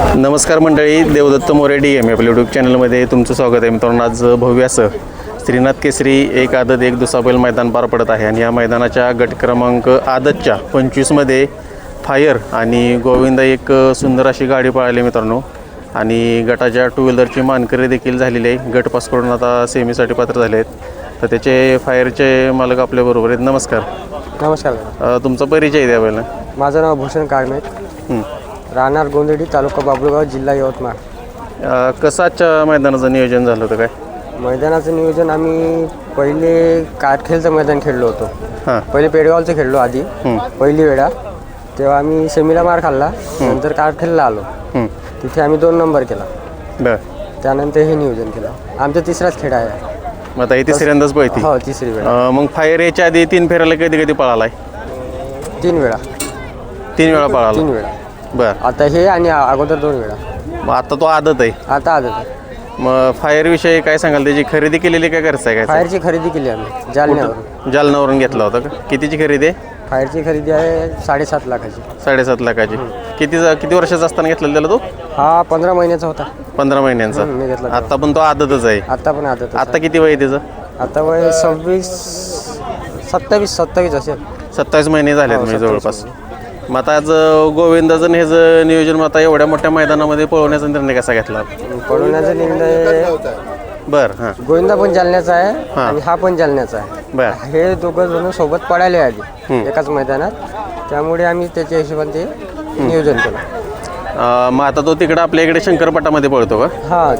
नमस्कार मंडळी Devdatta More D M आपल्या यूट्यूब चॅनलमध्ये तुमचं स्वागत आहे. मित्रांनो आज भव्य असं श्रीनाथ केसरी एक आदत एक दुसाबैल मैदान पार पडत आहे. आणि या मैदानाच्या गट क्रमांक आदतच्या पंचवीसमध्ये फायर आणि गोविंदा एक सुंदर अशी गाडी पळाली मित्रांनो. आणि गटाच्या टू व्हीलरची मानकरी देखील झालेली आहे. गट पास करून आता सेमीसाठी पात्र झाले आहेत. तर त्याचे फायरचे मालक आपल्याबरोबर आहेत. नमस्कार. नमस्कार. तुमचा परिचय द्या पहिला. माझं नाव भूषण काळमेट हं. राहणार गोंदेडी तालुका बाबुळगाव जिल्हा यवतमाळ. अ, कसं आजच्या मैदानाचं नियोजन झालं होतं काय? मैदानाचं नियोजन आम्ही पहिले काटखेलचं मैदान खेळलो होतो. हां. पहिले पेडगावचं खेळलो आधी. पहिली वेळा. तेव्हा आम्ही सेमीला मार खाल्ला. नंतर काटखेलला आलो. तिथे आम्ही दोन नंबर केला. बर. त्यानंतर हे नियोजन केलं. आमचा तिसराच खेळ आहे. मग आता ही तिसऱ्यांदाच पळती. हो तिसरी वेळा. अं, मग फायर याच्या आधी तीन फेऱ्याला कधी कधी पळालाय? तीन वेळा. तीन वेळा पळाला. तीन वेळा. बर. आता हे आणि अगोदर दोन वेळा. मग आता तो आदत आहे. आता आदत मग फायर विषयी काय सांगाल? त्याची खरेदी केलेली काय खर्च आहे काय फायरची खरेदी केली आम्ही. जालन्यावरून. जालनावरून घेतला होता का? कितीची खरेदी आहे? फायरची खरेदी आहे साडेसात लाखाची. साडेसात लाखाची. किती किती वर्षाचा असताना घेतलेला त्याला तो? हा पंधरा महिन्याचा होता. पंधरा महिन्यांचा. मी घेतला तेव्हा. आता पण तो आदतच आहे. आता पण आता आता किती वय आहे त्याचं? आता वय सव्वीस सत्तावीस सत्तावीस असेल. सत्तावीस महिने झालेत हो, म्हणजे 27 जवळपास. मग आता आज गोविंदाचं ह्याचं नियोजन मग आता एवढ्या मोठ्या मैदानामध्ये पळवण्याचा निर्णय कसा घेतला? पळवण्याचा निर्णय बर हां. गोविंदा पण जालन्याचा आहे आणि हा पण जालन्याचा आहे. बर. हे दोघं जण सोबत पळाले आधी एकाच मैदानात. त्यामुळे आम्ही त्याच्या हिशोबाने ते नियोजन केलं. मग आता तो तिकडं आपल्या इकडे शंकरपटामध्ये पळतो का? हा.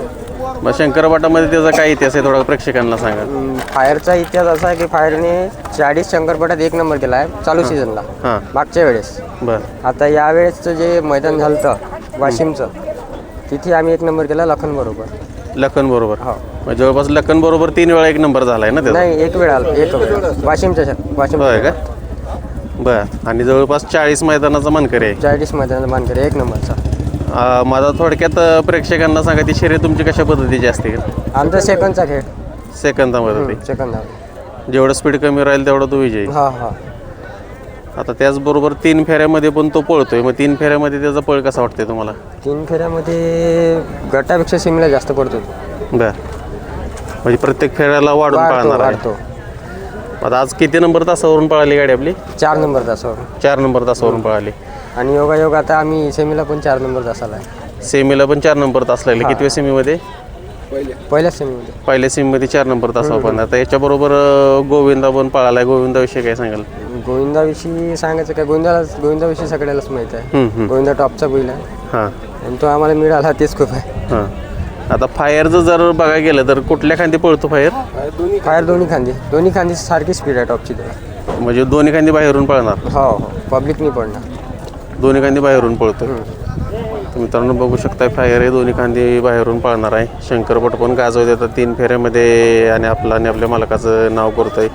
मग शंकरपटामध्ये त्याचा काय इतिहास आहे थोडा प्रेक्षकांना सांगा. फायरचा इतिहास असा आहे की फायरने चाळीस शंकरपटात एक नंबर केला आहे चालू सीझनला हां. मागच्या वेळेस. बर. आता यावेळेसचं जे मैदान झालं होतं वाशिमचं तिथे आम्ही एक नंबर केला लखन बरोबर. लखन बरोबर. हो. मग जवळपास लखन बरोबर तीन वेळा एक नंबर झालाय ना त्याचा? नाही एक वेळ आला एक वेळ. वाशिमच्या वाशिम होय का? बर. आणि जवळपास चाळीस मैदानाचा मानकरी आहे. चाळीस मैदानात मानकरी एक नंबरचा. माझा थोडक्यात प्रेक्षकांना सांगा ती शर्यत तुमची कशा पद्धतीची असते? आमचा सेकंडचा खेळ. सेकंदामध्ये सेकंद जेवढं स्पीड कमी राहील तेवढा तो विजयी. हा हा. आता त्याचबरोबर तीन फेऱ्यामध्ये पण तो पळतोय. मग तीन फेऱ्यामध्ये त्याचा पळ कसा वाटतोय तुम्हाला? तीन फेऱ्यामध्ये गटापेक्षा सिमीला जास्त पडतो. बर. म्हणजे प्रत्येक फेऱ्याला वाढून वाढतो पळणार आहे. वाढतो. आता आज किती नंबर तासावरून पळाली गाडी आपली? चार नंबर तासावर चार नंबर तासावरून पळाली. आणि योगायोग आता आम्ही सेमीला पण चार नंबर तासाला आहे. सेमीला पण चार नंबर तास लागले. कितव्या सेमीमध्ये? पहिल्याच सेमीमध्ये. पहिल्या सेमीमध्ये चार नंबर तासावर पण आता याच्याबरोबर अं, गोविंदा पण पळालाय. गोविंदाविषयी काय सांगाल? गोविंदाविषयी सांगायचं काय गोविंदाला गोविंदाविषयी सगळ्यालाच माहीत आहे. हम्म. गोविंदा टॉपचा बैल आहे. हां. आणि तो आम्हाला मिळाला तेच खूप आहे. हां. आता फायरचं जर बघायला गेलं तर कुठल्या खांदी पळतो फायर? फायर दोन्ही खांदी. दोन्ही खांदी. सारखी स्पीड आहे टॉपची त्याला म्हणजे दोन्ही खांदी बाहेरून पळणार? हो हो. पब्लिक नाही पडणार दोन्ही खांदी बाहेरून पळतो मित्रांनो बघू शकताय फायर आहे दोन्ही खांदी बाहेरून पळणार आहे. शंकरपट पण गाजवत येतात तीन फेऱ्यामध्ये आणि आपलं आणि आपल्या मालकाचं नाव करतोय.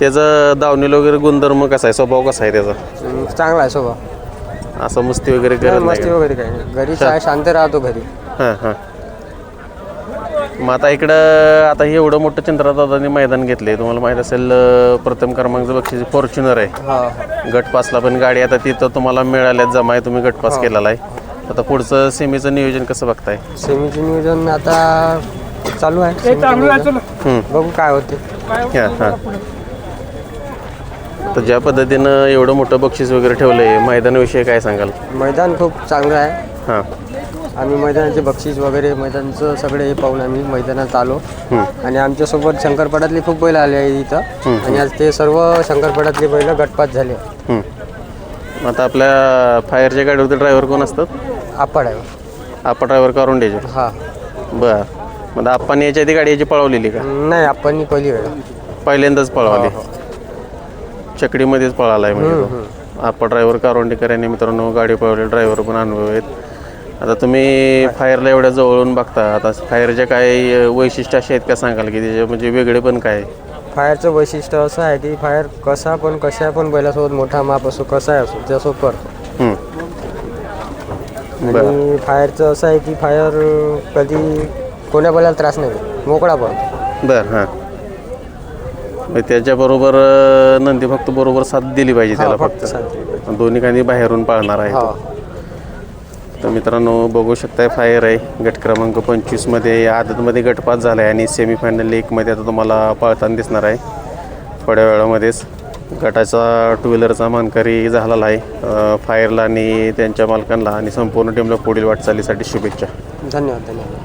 त्याचं दावणीला वगैरे गुणधर्म कसा आहे? स्वभाव कसा आहे त्याचा? हम्म, चांगला आहे स्वभाव. असं मस्ती वगैरे करत नाही मस्ती वगैरे काही नाही. घरी काय शांत राहतो घरी. हां हां. मग आता इकडं आता हे एवढं मोठं चंद्रदादांनी मैदान घेतले तुम्हाला माहीत असेल प्रथम क्रमांकचं बक्षीस फॉर्च्युनर आहे. हा. गट पासला पण गाडी आता तिथं तुम्हाला मिळाल्यात जमाय तुम्ही गट पास केलेला आहे. आता पुढचं सेमीचं नियोजन कसं बघताय? सेमीचे नियोजन आता चालू आहे. बघू काय होते. तर ज्या पद्धतीनं एवढं मोठं बक्षीस वगैरे ठेवलं आहे मैदानाविषयी काय सांगाल? मैदान खूप चांगलं आहे. हां. आम्ही मैदानाचे बक्षीस वगैरे मैदानचं सगळे हे पाहून आम्ही मैदानात आलो. आणि आमच्यासोबत शंकरपटातली खूप बैल आले आहे इथं. आणि आज ते सर्व शंकरपटातले बैल गटपात झाले. आता आपल्या फायरच्या गाडीवरती ड्रायव्हर कोण असतात? आपाड आहे आपा ड्रायव्हर करून द्यायचे हा. बर. मग आपण याच्या आधी गाडी याची पळवलेली का? नाही आपण पहिली वेळ पहिल्यांदाच पळवली. चकडीमध्येच पळाला आहे म्हणजे तो. आपण ड्रायव्हर कारोंडेकर यांनी मित्रांनो गाडी पळवली ड्रायव्हर पण अनुभव आहेत. आता तुम्ही फायरला एवढ्या जवळून बघता आता फायरच्या काय वैशिष्ट्य असे आहेत का सांगाल की त्याचे म्हणजे वेगळे पण काय? फायरचं वैशिष्ट्य असं आहे की फायर कसा पण कशा पण बैलासोबत मोठा माप असो कसा असो त्यासोबत करतो. आणि फायरचं असं आहे की फायर कधी कोण्या बैलाला त्रास नाही. मोकळा पडतो बर हां. त्याच्याबरोबर नंदी फक्त बरोबर साथ दिली पाहिजे त्याला फक्त दोन्ही खांदी बाहेरून पाळणार आहे हा. तर मित्रांनो बघू शकताय फायर आहे. गट क्रमांक पंचवीसमध्ये आदतमध्ये गटपास झाला आहे आणि सेमीफायनल एकमध्ये आता तुम्हाला पळताना दिसणार आहे. थोड्या वेळामध्येच गटाचा टू व्हीलरचा मानकरी झालेला आहे फायरला आणि त्यांच्या मालकांना आणि संपूर्ण टीमला पुढील वाटचालीसाठी शुभेच्छा. धन्यवाद धन्यवाद.